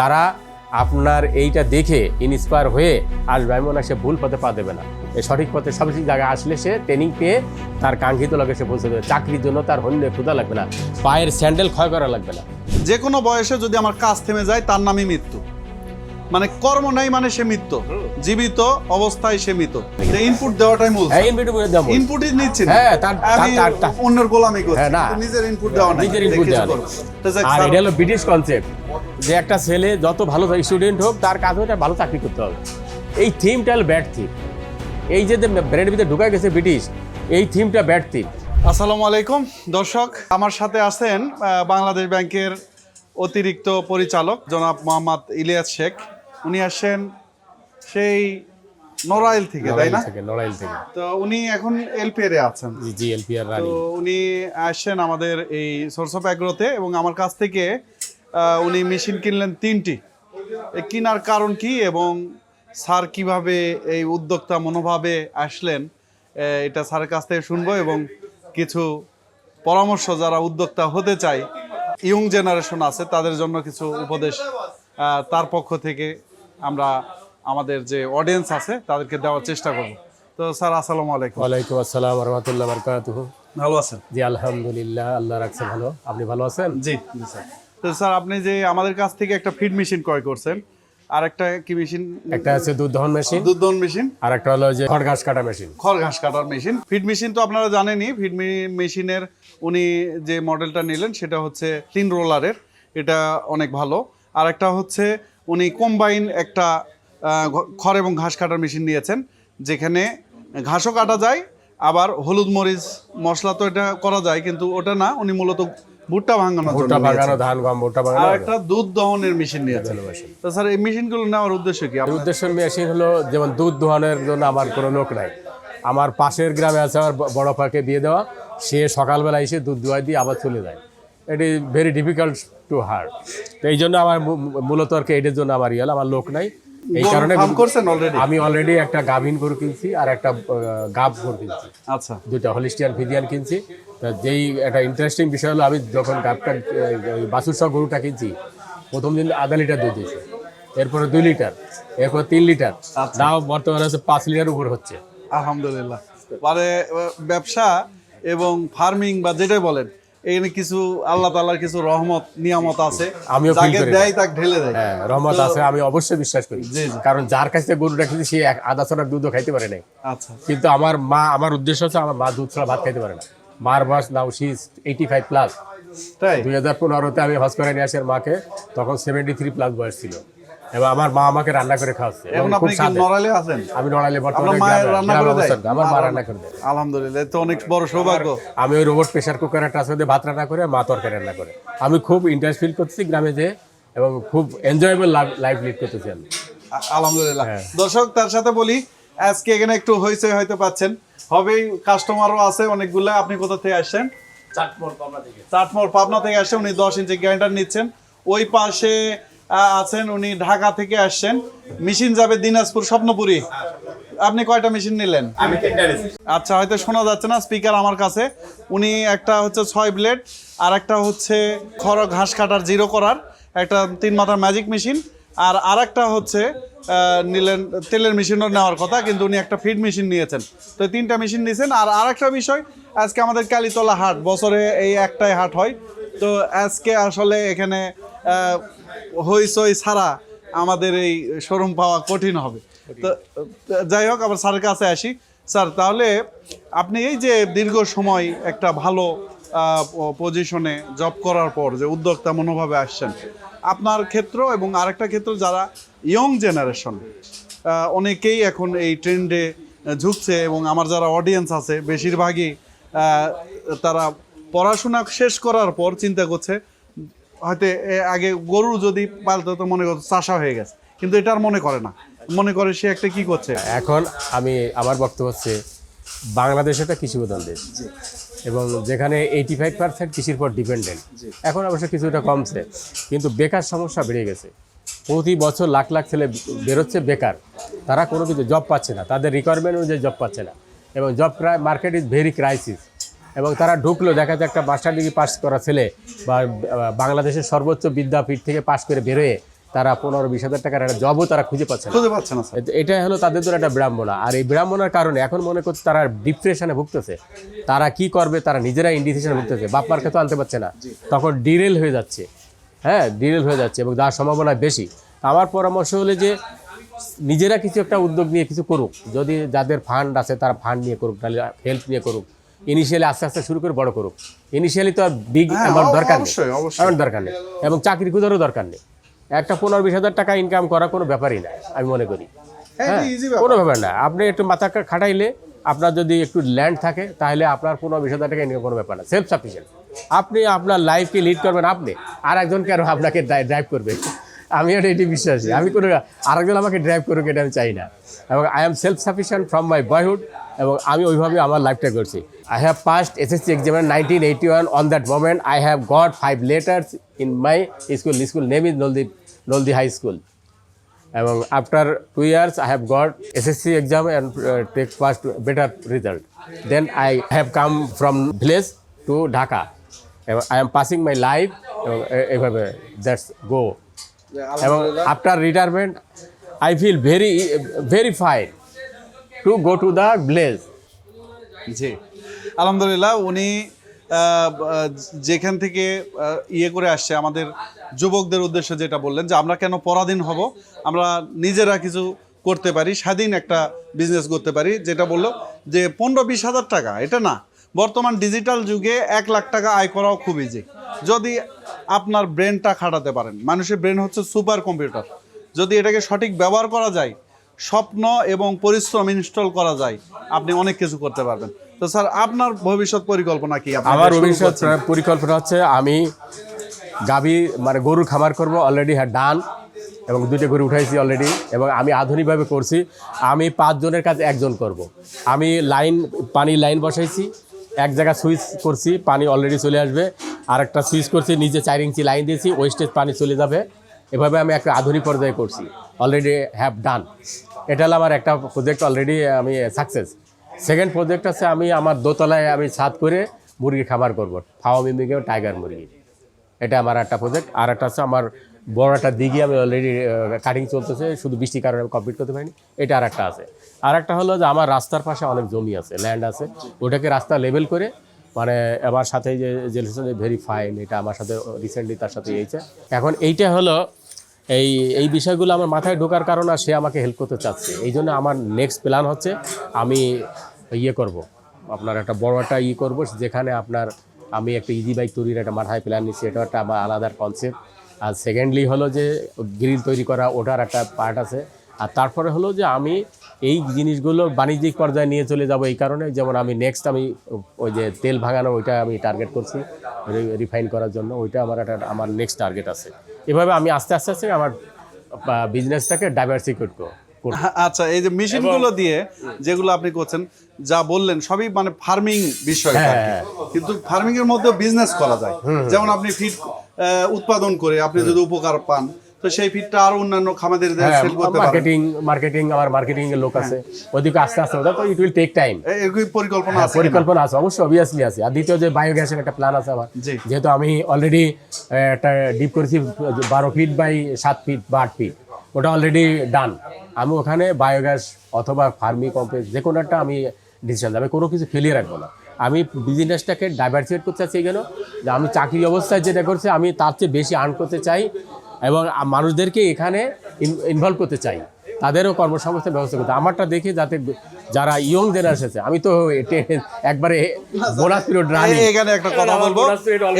যারা আপনার এইটা দেখে ইন্সপায়ার হয়ে আর আমি সে ভুল পথে পা দেবে না। সঠিক পথে সঠিক জায়গায় আসলে সে ট্রেনিং পেয়ে তার কাঙ্ক্ষিত লক্ষ্যে সে পৌঁছে দেবে। চাকরির জন্য তার হন্য ক্ষুদা লাগবে না। পায়ের স্যান্ডেল ক্ষয় করা লাগবে না। যে কোনো বয়সে যদি আমার কাজ থেমে যায়, তার নামই মৃত্যু। মানে কর্ম নাই মানে সে মৃত্যু। জীবিত অবস্থায় সে মৃত ইনপুট দেওয়াটাই মূল। হ্যাঁ ইনপুটই নিচ্ছি হ্যাঁ, তার- অন্যের গোলামি করছি। হ্যাঁ, নিজের ইনপুট দেওয়া নাই। নিজের কিছু দেওয়া আর এটা হলো ব্রিটিশ কনসেপ্ট যে একটা ছেলে যত ভালো স্টুডেন্ট হোক তার কাজ হচ্ছে ভালো চাকরি করতে হবে। এই থিমটা হলো ব্যাড থিম এই যে ব্রেনের ভিতরে ঢুকে গেছে ব্রিটিশ এই থিমটা ব্যাড থিম আসসালামু আলাইকুম দর্শক। আমার সাথে আছেন আহ, বাংলাদেশ ব্যাংকের অতিরিক্ত পরিচালক জনাব মোহাম্মদ ইলিয়াস শেখ। উনি আসছেন সেই নড়াইল থেকে তাই না? থেকে নড়াইল থেকে। তো উনি এখন এলপিআরে আছেন। জিএলপি আর তো রানি। উনি আসছেন আমাদের এই সোর্স অফ অ্যাগ্রোতে এবং আমার কাছ থেকে উনি মেশিন কিনলেন তিনটি। কেনার কারণ কি এবং স্যার কীভাবে এই উদ্যোক্তা মনোভাবে আসলেন এটা স্যারের কাছ থেকে শুনব এবং কিছু পরামর্শ যারা উদ্যোক্তা হতে চায় ইয়ং জেনারেশন আছে তাদের জন্য কিছু উপদেশ তার পক্ষ থেকে আমরা আমাদের যে অডিয়েন্স আছে তাদেরকে দেওয়ার চেষ্টা করব। তো স্যার আসসালামু আলাইকুম। ওয়ালাইকুম আসসালাম রহমতুল্লাহ বরকাতুহ। ভালো আছেন? জি আলহামদুলিল্লাহ আল্লাহ রাখছে ভালো। আপনি ভালো আছেন? জি জি স্যার। তো স্যার আপনি যে আমাদের কাছ থেকে একটা ফিড মেশিন ক্রয় করছেন আর একটা কি মেশিন একটা আছে দুধ দহন মেশিন দুধ দহন মেশিন আর একটা হলো যে খড় ঘাস কাটা মেশিন খড় ঘাস কাটার মেশিন ফিড মেশিন তো আপনারা জানেনই ফিড মেশিনের উনি যে মডেলটা নিলেন সেটা হচ্ছে তিন রোলারের এটা অনেক ভালো। আর একটা হচ্ছে উনি কম্বাইন একটা খড় এবং ঘাস কাটার মেশিন নিয়েছেন যেখানে ঘাসও কাটা যায় আবার হলুদ মরিচ মশলা তো এটা করা যায় কিন্তু ওটা না উনি মূলত ভুট্টা ভাঙানো ভুট্টা। বাগানো ধান গম ভুট্টা বাগানো আর একটা দুধ দহনের মেশিন নিয়েছেন। তো স্যার এই মেশিনগুলো নেওয়ার উদ্দেশ্য কি? উদ্দেশ্য মেশিন হলো যেমন দুধ দোহানোর জন্য আমার কোনো লোক নাই। আমার পাশের গ্রামে আছে আমার বড় পাকে দিয়ে দেওয়া। সে সকালবেলা এসে দুধ দোয়াই দিয়ে আবার চলে যায়। এটি ভেরি ডিফিকাল্ট টু হার্ড তো এই জন্য আমার মূলত আর কি এটার জন্য আমার ইয়ে আমার লোক নাই। এই কারণে আমি অলরেডি একটা গাভিন গরু কিনছি আর একটা গাব গরু কিনছি। আচ্ছা। দুইটা হলিস্টিয়ান ফিজিয়ান কিনছি। যেই একটা ইন্টারেস্টিং বিষয় হলো আমি যখন গাবটা বাসুর সহ গরুটা কিনছি প্রথম দিন আধা লিটার দুধ দিয়েছে। এরপরে দুই লিটার এরপর তিন লিটার। দাও বর্তমানে হচ্ছে পাঁচ লিটার উপর হচ্ছে। আলহামদুলিল্লাহ। মানে ব্যবসা এবং ফার্মিং বা যেটাই বলেন এখানে কিছু আল্লাহ তাআলার কিছু রহমত নিয়ামত আছে। আমিও যাকে দেয় তাকে ঢেলে দেয়। হ্যাঁ রহমত আছে আমি অবশ্যই বিশ্বাস করি। কারণ যার কাছ থেকে গরুটা কিনছি সে আধা ছড়ার দুধও খাইতে পারে নাই। আচ্ছা। কিন্তু আমার মা আমার উদ্দেশ্য হচ্ছে আমার মা দুধ ছাড়া ভাত খাইতে পারে না। মার বয়স now she eighty five plus তাই? দুই হাজার পনেরোতে আমি হজ করে নিয়ে আসি মাকে তখন সেভেন্টি থ্রি প্লাস বয়স ছিল। এবং আমার মা আমাকে রান্না করে খাওয়াচ্ছে এখন আপনি কি নড়াইলে আছেন? আমি নড়াইলে বর্তমানে মায়ের রান্না করে দেয়? আমার মা রান্না করে দেয়। আলহামদুলিল্লাহ তো অনেক বড় সৌভাগ্য। আমি ওই রোবট প্রেশার কুকারে ট্রান্সফার দিয়ে ভাত রান্না করে মা তরকারি রান্না করে। আমি খুব ইন্টারেস্ট ফিল করতেছি গ্রামে যে এবং খুব এনজয়েবল লাইফ লিড করতেছি আমি। আলহামদুলিল্লাহ। হ্যাঁ। দর্শক তার সাথে বলি আজকে এখানে একটু হয়েছে হয়তো পাচ্ছেন। হবেই কাস্টমারও আছে অনেকগুলো। আপনি কোথা থেকে আসছেন? চাটমোর পাবনা থেকে। চাটমোর পাবনা থেকে আসছেন। উনি দশ ইঞ্চি গ্রাইন্ডার নিচ্ছেন। ওই পাশে আছেন উনি ঢাকা থেকে আসছেন। মেশিন যাবে দিনাজপুর স্বপ্নপুরি। আপনি কয়টা মেশিন নিলেন? আচ্ছা হয়তো শোনা যাচ্ছে না স্পিকার আমার কাছে। উনি একটা হচ্ছে ছয় ব্লেড আর একটা হচ্ছে খড় ঘাস কাটার জিরো করার একটা তিন মাথার ম্যাজিক মেশিন আর আর একটা হচ্ছে নিলেন তেলের মেশিনও নেওয়ার কথা কিন্তু উনি একটা ফিড মেশিন নিয়েছেন। তো তিনটা মেশিন নিয়েছেন আর আর একটা বিষয় আজকে আমাদের কালীতলা হাট বছরে এই একটাই হাট হয়। তো আজকে আসলে এখানে হইচই ছাড়া আমাদের এই শোরুম পাওয়া কঠিন হবে। তো, যাই হোক, আবার স্যারের কাছে আসি। স্যার, তাহলে আপনি এই যে দীর্ঘ সময় একটা ভালো পজিশনে জব করার পর যে উদ্যোক্তা মনোভাবে আসছেন, আপনার ক্ষেত্র এবং আরেকটা ক্ষেত্র যারা ইয়ং জেনারেশন অনেকেই এখন এই ট্রেন্ডে ঝুঁকছে এবং আমার যারা অডিয়েন্স আছে, বেশিরভাগই তারা পড়াশোনা শেষ করার পর চিন্তা করছে হয়তো এ আগে গরু যদি পালতো তো মনে করতো চাষা হয়ে গেছে। কিন্তু এটা আর মনে করে না। মনে করে সে একটা কি করছে? এখন আমি আমার বক্তব্য হচ্ছে বাংলাদেশ একটা কৃষি প্রধান দেশ এবং যেখানে এইটি ফাইভ পার্সেন্ট কৃষির পর ডিপেন্ডেন্ট এখন অবশ্য কিছুটা কমছে। কিন্তু বেকার সমস্যা বেড়ে গেছে। প্রতি বছর লাখ লাখ ছেলে বেরোচ্ছে বেকার। তারা কোনো কিছু জব পাচ্ছে না। তাদের রিকোয়ারমেন্ট অনুযায়ী জব পাচ্ছে না। এবং job market is very crisis এবং তারা ঢুকলো দেখা যায় একটা মাস্টার ডিগ্রি পাস করা ছেলে বা বাংলাদেশের সর্বোচ্চ বিদ্যাপীঠ থেকে পাশ করে বেরোয় তারা পনেরো বিশ হাজার টাকার একটা জবও তারা খুঁজে পাচ্ছে খুঁজে পাচ্ছে না স্যার। এ- এটা হলো তাদের জন্য একটা বিড়ম্বনা। আর এই বিড়ম্বনার কারণে এখন মনে করছে তারা ডিপ্রেশনে ভুগতেছে। তারা কি করবে তারা নিজেরা ইন্ডিসিশনে ভুগতেছে। বাপ মার তো আনতে পারছে না। তখন ডিরেল হয়ে যাচ্ছে। হ্যাঁ ডিরেল হয়ে যাচ্ছে এবং যার সম্ভাবনা বেশি। আমার পরামর্শ হলে যে নিজেরা কিছু একটা উদ্যোগ নিয়ে কিছু করুক। যদি যাদের ফান্ড আছে তারা ফান্ড নিয়ে করুক তাহলে হেল্প নিয়ে করুক। ইনিশিয়ালি আস্তে আস্তে শুরু করে বড় করুক। ইনিশিয়ালি তো আর বিগ হ্যাঁ, অ্যামাউন্ট দরকার নেই। আমার দরকার নেই। এবং চাকরি খুঁজারও দরকার নেই। একটা পনেরো বিশ হাজার টাকা ইনকাম করা কোনো ব্যাপারই না আমি মনে করি। হ্যাঁ, হ্যাঁ। কোনো ব্যাপার না। আপনি একটু মাথা খাটাইলে আপনার যদি একটু ল্যান্ড থাকে তাহলে আপনার পনেরো বিশ হাজার টাকা ইনকাম কোনো ব্যাপার না। সেলফ সাফিসিয়েন্ট আপনি আপনার লাইফকে লিড করবেন আপনি আর একজনকে আরও আপনাকে ড্রাইভ করবে। আমি এটা এটি বিশ্বাসী। আমি কোনো আরেকজন আমাকে ড্রাইভ করুক, এটা আমি চাই না। এবং I am self sufficient from my boyhood এবং আমি ওইভাবে আমার লাইফটা করছি। I have passed SSC exam nineteen eighty one on that moment I have got five letters in my school school name is Naldi Naldi high school এবং after two years I have got SSC exam and take first better result then I have come from village to Dhaka এবং I am passing my life এবং এভাবে that's go এবং after retirement I feel very very fine to go to the village ji. আলহামদুলিল্লাহ উনি যেখান থেকে ইয়ে করে আসছে আমাদের যুবকদের উদ্দেশ্যে যেটা বললেন যে আমরা কেন পরাধীন হব আমরা নিজেরা কিছু করতে পারি স্বাধীন একটা বিজনেস করতে পারি যেটা বলল যে পনেরো বিশ হাজার টাকা এটা না। বর্তমান ডিজিটাল যুগে এক লাখ টাকা আয় করাও খুব ইজি যদি আপনার ব্রেনটা খাটাতে পারেন মানুষের ব্রেন হচ্ছে সুপার কম্পিউটার যদি এটাকে সঠিক ব্যবহার করা যায় স্বপ্ন এবং পরিশ্রম ইনস্টল করা যায় আপনি অনেক কিছু করতে পারবেন। তো স্যার আপনার ভবিষ্যৎ পরিকল্পনা কি? আমার ভবিষ্যৎ পরিকল্পনা হচ্ছে আমি গাভী মানে গরুর খামার করব অলরেডি হ্যাঁ ডান এবং দুইটা গরু উঠাইছি অলরেডি এবং আমি আধুনিকভাবে করছি। আমি পাঁচজনের কাজ একজন করব। আমি লাইন পানি লাইন বসাইছি এক জায়গায় সুইচ করছি, পানি অলরেডি চলে আসবে। আর একটা সুইচ করছি নিজে চার ইঞ্চি লাইন দিয়েছি ওয়েস্টেজ পানি চলে যাবে। এভাবে আমি একটা আধুনিক পর্যায়ে করছি অলরেডি হ্যাভ ডান এটা হলো আমার একটা প্রজেক্ট অলরেডি আমি সাকসেস সেকেন্ড প্রজেক্ট আছে, আমি আমার দোতলায় আমি ছাদ করে মুরগি খাবার করব ফাওয়ামি মুরগি এবং টাইগার মুরগি। এটা আমার একটা প্রজেক্ট আর একটা আছে, আমার বড় একটা দিঘি, আমি অলরেডি কাটিং চলতেছে, শুধু বৃষ্টির কারণে আমি কমপ্লিট করতে পারিনি। এটা আর একটা আছে। আর একটা হলো যে আমার রাস্তার পাশে অনেক জমি আছে ল্যান্ড আছে। ওটাকে রাস্তা লেভেল করে মানে আমার সাথে যে জেলেছেন ভেরি ফাইন এটা আমার সাথে রিসেন্টলি তার সাথে এইছে এখন এইটা হলো এই এই বিষয়গুলো আমার মাথায় ঢোকার কারণে সে আমাকে হেল্প করতে চাচ্ছে। এই জন্য আমার নেক্সট প্ল্যান হচ্ছে আমি ইয়ে করব, আপনার একটা বড় একটা ই করব, যেখানে আপনার আমি একটা ইজি বাইক তৈরির একটা মাথায় প্ল্যান নিচ্ছি। এটা একটা আমার আলাদা কনসেপ্ট আর সেকেন্ডলি হলো যে গ্রিল তৈরি করা, ওটার একটা পার্ট আছে। আর তারপরে হলো যে আমি এই জিনিসগুলো বাণিজ্যিক পর্যায়ে নিয়ে চলে যাব এই কারণে। যেমন আমি নেক্সট আমি ওই যে তেল ভাঙানো ওইটা আমি টার্গেট করছি রিফাইন করার জন্য। ওইটা আমার একটা আমার নেক্সট টার্গেট আছে। এভাবে আমি আস্তে আস্তে আস্তে আমার বিজনেসটাকে ডাইভার্সিকেট করব। আচ্ছা এই যে মেশিনগুলো দিয়ে যেগুলো আপনি করছেন যা বললেন সবই মানে ফার্মিং বিষয় হ্যাঁ, হ্যাঁ। কিন্তু ফার্মিং এর মধ্যে বিজনেস করা যায়। যেমন আপনি ফিড উৎপাদন করে আপনি যদি উপকার পান তো সেই ফিডটা আরও অন্যান্য খামাদের হ্যাঁ সেল করতে পারেন। মার্কেটিং মার্কেটিং আমার মার্কেটিং এর লোক আছে। ওদিকে আস্তে আস্তে ওটা তো ইট উইল টেক টাইম এরকম পরিকল্পনা আছে পরিকল্পনা আছে অবশ্যই অবভিয়াসলি আছে। আর দ্বিতীয় যে বায়োগ্যাসের একটা প্ল্যান আছে আমার যেহেতু আমি অলরেডি একটা ডিপ করেছি বারো ফিট বাই সাত ফিট বা আট ফিট ওটা অলরেডি ডান আমি ওখানে বায়োগ্যাস অথবা ফার্মি কমপ্লেক্স যে কোনো একটা আমি ডিসিশন আমি কোনো কিছু ফেলিয়ে রাখব না। আমি বিজনেসটাকে ডাইভার্সিয়েট করতে চাচ্ছি কেন? যে আমি চাকরি অবস্থায় যেটা করছি আমি তার চেয়ে বেশি আর্ন করতে চাই। এবং মানুষদেরকে এখানে ইনভলভ করতে চাই। তাদেরও কর্মসংস্থান ব্যবস্থা করতে। আমারটা দেখে যাতে যারা ইয়ং জেনারেশন আছে আমি তো এটে- একবারে বোনাস পিরিয়ড রানি এখানে একটা কথা বলব।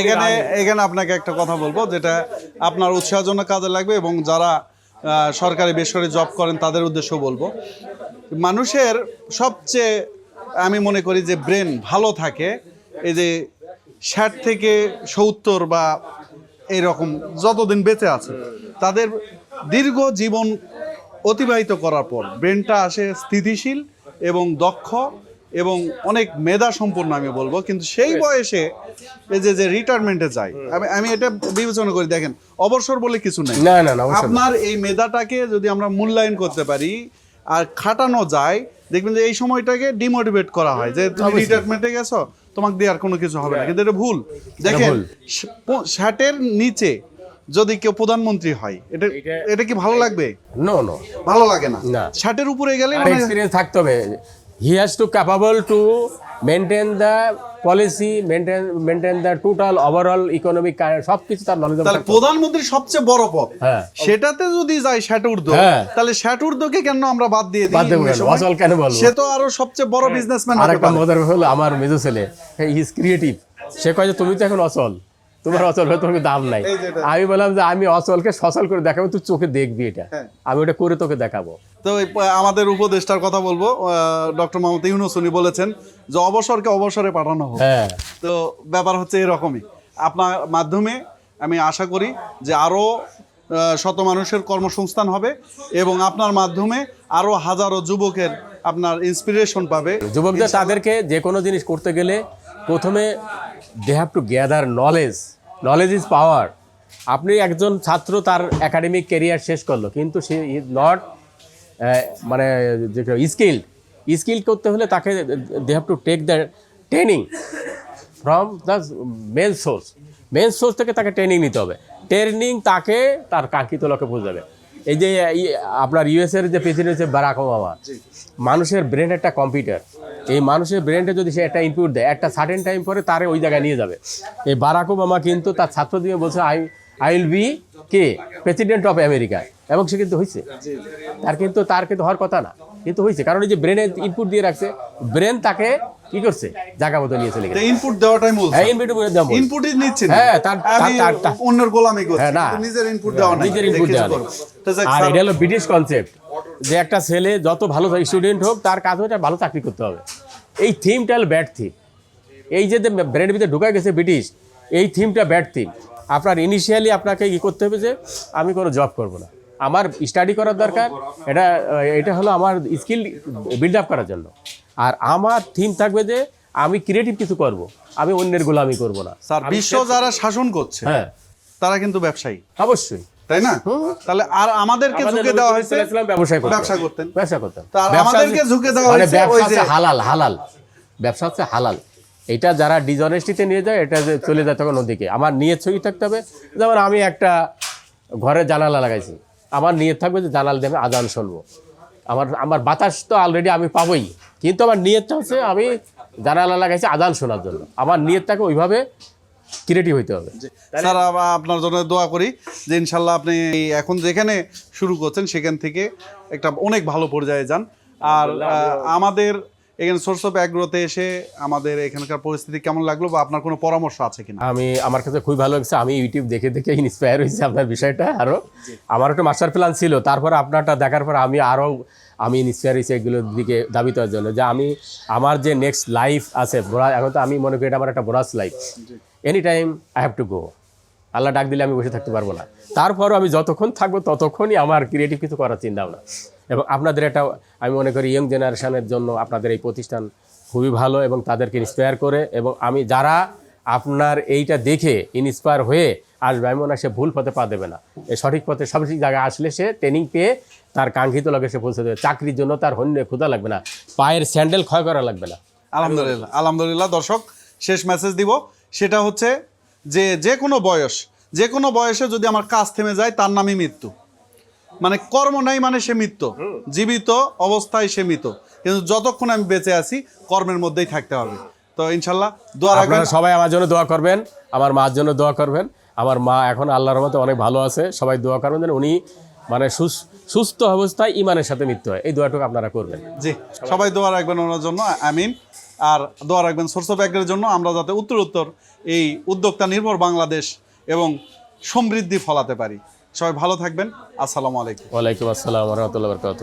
এখানে এখানে আপনাকে একটা কথা বলব যেটা আপনার উৎসাহের জন্য কাজে লাগবে এবং যারা সরকারি বেসরকারি জব করেন তাদের উদ্দেশ্য বলব। মানুষের সবচেয়ে আমি মনে করি যে ব্রেন ভালো থাকে এই যে ষাট থেকে সত্তর বা এইরকম যতদিন বেঁচে আছে তাদের দীর্ঘ জীবন অতিবাহিত করার পর ব্রেনটা আসে স্থিতিশীল এবং দক্ষ এবং অনেক মেধা সম্পন্ন আমি বলব কিন্তু সেই বয়সে এই যে যে রিটায়ারমেন্টে যায় আমি আমি এটা বিবেচনা করি দেখেন অবসর বলে কিছু নেই না না না। আপনার এই মেধাটাকে যদি আমরা মূল্যায়ন করতে পারি আর খাটানো যায় দেখবেন যে এই সময়টাকে ডিমোটিভেট করা হয় যে তুমি রিটায়ারমেন্টে গেছো তোমাকে দিয়ে আর কোনো কিছু হবে না। কিন্তু এটা ভুল। দেখেন। ষাটের নিচে যদি কেউ প্রধানমন্ত্রী হয় এটা এটা- কি ভালো লাগবে? নো নো ভালো লাগে না। ষাটের উপরে গেলে আর মানে এক্সপিরিয়েন্স থাকতে হবে। He has to capable to maintain the policy maintain maintain the total overall economic সব কিছু তার নলেজ তাহলে প্রধানমন্ত্রী সবচেয়ে বড় পদ হ্যাঁ। সেটাতে যদি যায় শ্যাট ঊর্ধ্ব হ্যাঁ। তাহলে শ্যাট ঊর্ধ্বকে কেন আমরা বাদ দিয়ে দিই বাদ দেবো? অচল কেন বলব? সে তো আরও সবচেয়ে বড় বিজনেসম্যান আর একটা মজার হলো আমার মেজো ছেলে ইজ ক্রিয়েটিভ সে কয় যে তুমি তো এখন অচল। তোমার অচল হয়ে তোমাকে দাম নাই। আমি বললাম যে আমি অচলকে সচল করে দেখাবো তুই চোখে দেখবি এটা। হ্যাঁ। আমি ওটা করে তোকে দেখাবো। তো আমাদের উপদেষ্টার কথা বলব ডক্টর মোহাম্মদ ইউনুস উনি বলেছেন যে অবসরকে অবসরে পাঠানো হবে হ্যাঁ। তো ব্যাপার হচ্ছে এরকমই। আপনার মাধ্যমে আমি আশা করি যে আরও শত মানুষের কর্মসংস্থান হবে এবং আপনার মাধ্যমে আরও হাজারো যুবকের আপনার ইন্সপিরেশন পাবে। যুবকদের তাদেরকে যে কোনো জিনিস করতে গেলে প্রথমে they have to gather knowledge knowledge is power আপনি একজন ছাত্র, তার একাডেমিক ক্যারিয়ার শেষ করল, কিন্তু সে ইজ নট মানে স্কিল্ড স্কিল করতে হলে তাকে they have to take the training from the main source main source থেকে তাকে ট্রেনিং নিতে হবে। ট্রেনিং তাকে তার কাঙ্ক্ষিত লক্ষ্যে পৌঁছাবে এই যে আপনার ইউএসের যে প্রেসিডেন্ট হচ্ছে বারাক ওবামা মানুষের ব্রেন একটা কম্পিউটার এই মানুষের ব্রেনটা যদি সে একটা ইনপুট দেয় একটা সার্টেন টাইম পরে তারে ওই জায়গায় নিয়ে যাবে। এই বারাক ওবামা কিন্তু তার ছাত্রদের বলছে আই আই উইল বি কে? প্রেসিডেন্ট অফ আমেরিকা এবং সে কিন্তু হয়েছে তার কিন্তু তার কিন্তু হওয়ার কথা না। কিন্তু হয়েছে কারণ এই যে ব্রেনে ইনপুট দিয়ে রাখছে ব্রেন তাকে কি করছে? জায়গা মতো নিয়ে চলে গেছে। ইনপুট দেওয়াটাই মূল হ্যাঁ ইনপুট করে দেবো ইনপুটই নিচ্ছি না। হ্যাঁ, তার- তার- তার- অন্যের গোলামি করছি হ্যাঁ, না। নিজের ইনপুট দেওয়া নাই। নিজের ইনপুট দেওয়া আর এটা হলো ব্রিটিশ কনসেপ্ট যে একটা ছেলে যত ভালো স্টুডেন্ট হোক তার কাজ হচ্ছে ভালো চাকরি করতে হবে। এই থিমটা হলো ব্যাড থিম এই যে ব্রেনের ভিতরে ঢুকে গেছে ব্রিটিশ এই থিমটা ব্যাড থিম আপনার ইনিশিয়ালি আপনাকে ই করতে হবে যে আমি কোনো জব করব না। আমার স্টাডি করার দরকার। এটা এটা হলো আমার স্কিল বিল্ড আপ করার জন্য। আর আমার থিম থাকবে যে আমি ক্রিয়েটিভ কিছু করব আমি অন্যের গোলামি করব না। স্যার বিশ্ব যারা শাসন করছে হ্যাঁ। তারা কিন্তু ব্যবসায়ী। অবশ্যই। তাই না? তাহলে আর আমাদেরকে ঝুঁকে দেওয়া হয়েছে? ব্যবসা করতেন। ব্যবসা করতেন। ব্যবসা করতেন। আমাদেরকে হচ্ছে- ঝুঁকে দেওয়া মানে হয়েছে ব্যবসা হচ্ছে হালাল হালাল। ব্যবসা হচ্ছে হালাল। এটা যারা ডিজনেস্টিতে নিয়ে যায় এটা যে চলে যায় তখন ওদিকে। আমার নিয়ত ছবি থাকতে হবে। যেমন আমি একটা ঘরে জানালা লাগাইছি। আমার নিয়ত থাকবে যে জানাল দেবে আজান শুনব। আমার আমার বাতাস তো অলরেডি আমি পাবোই। কিন্তু আমার নিয়তটা হচ্ছে আমি জানালা লাগাইছি আজান শোনার জন্য। আমার নিয়তটাকে ওইভাবে ক্রিয়েটিভ হইতে হবে। স্যার আপনার জন্য দোয়া করি যে ইনশাল্লাহ আপনি এখন যেখানে শুরু করছেন সেখান থেকে একটা অনেক ভালো পর্যায়ে যান। আর আমাদের এখানে সোর্স অফ অ্যাগ্রোতে এসে আমাদের এখানকার পরিস্থিতি কেমন লাগল বা আপনার কোনো পরামর্শ আছে কিনা? আমি আমার কাছে খুবই ভালো লাগছে। আমি ইউটিউব দেখে দেখে ইন্সপায়ার হয়েছি আপনার বিষয়টা আরও আমার একটা মাস্টার প্ল্যান ছিল। তারপর আপনারটা দেখার পর আমি আরও আমি ইন্সপায়ার হয়েছি এগুলোর দিকে দাবি করার জন্য। যে আমি আমার যে নেক্সট লাইফ আছে বোরা- এখন তো আমি মনে করি এটা আমার একটা boring life any time I have to go আল্লাহ ডাক দিলে আমি বসে থাকতে পারব না। তারপরও আমি যতক্ষণ থাকব ততক্ষণই আমার ক্রিয়েটিভ কিছু করার চিন্তা ভাবনা। এবং আপনাদের এটা আমি মনে করি ইয়ং জেনারেশনের জন্য আপনাদের এই প্রতিষ্ঠান খুবই ভালো এবং তাদেরকে ইন্সপায়ার করে এবং আমি যারা আপনার এইটা দেখে ইন্সপায়ার হয়ে আসবে, আমি মনে সে ভুল পথে পা দেবে না। সঠিক পথে সঠিক জায়গায় আসলে সে ট্রেনিং পেয়ে তার কাঙ্ক্ষিত লগে সে পৌঁছে দেবে। চাকরির জন্য তার হন্যে ক্ষুধা লাগবে না। পায়ের স্যান্ডেল ক্ষয় করা লাগবে না। আলহামদুলিল্লাহ আলহামদুলিল্লাহ, দর্শক, শেষ মেসেজ দিব। সেটা হচ্ছে যে যে কোনো বয়স যে কোনো বয়সে যদি আমার কাজ থেমে যায় তার নামই মৃত্যু। মানে কর্ম নাই মানে সে মৃত্যু। জীবিত অবস্থায় সে মৃত কিন্তু যতক্ষণ আমি বেঁচে আছি কর্মের মধ্যেই থাকতে হবে। তো ইনশাল্লাহ দোয়া রাখবেন। সবাই আমার জন্য দোয়া করবেন আমার মার জন্য দোয়া করবেন। আমার মা এখন আল্লাহর মতো অনেক ভালো আছে সবাই দোয়া করবেন যেন উনি মানে সুস- সুস্থ অবস্থায় ইমানের সাথে মৃত্যু হয়। এই দোয়াটুকু আপনারা করবেন। জি সবাই দোয়া রাখবেন ওনার জন্য আমিন। আর দোয়া রাখবেন সোর্স অফ ব্যাগের জন্য। আমরা যাতে উত্তর উত্তর এই উদ্যোক্তা নির্ভর বাংলাদেশ এবং সমৃদ্ধি ফলাতে পারি। সবাই ভালো থাকবেন। আসসালামু আলাইকুম। ওয়ালাইকুম আসসালাম রহমতুল্লাহ বরকাত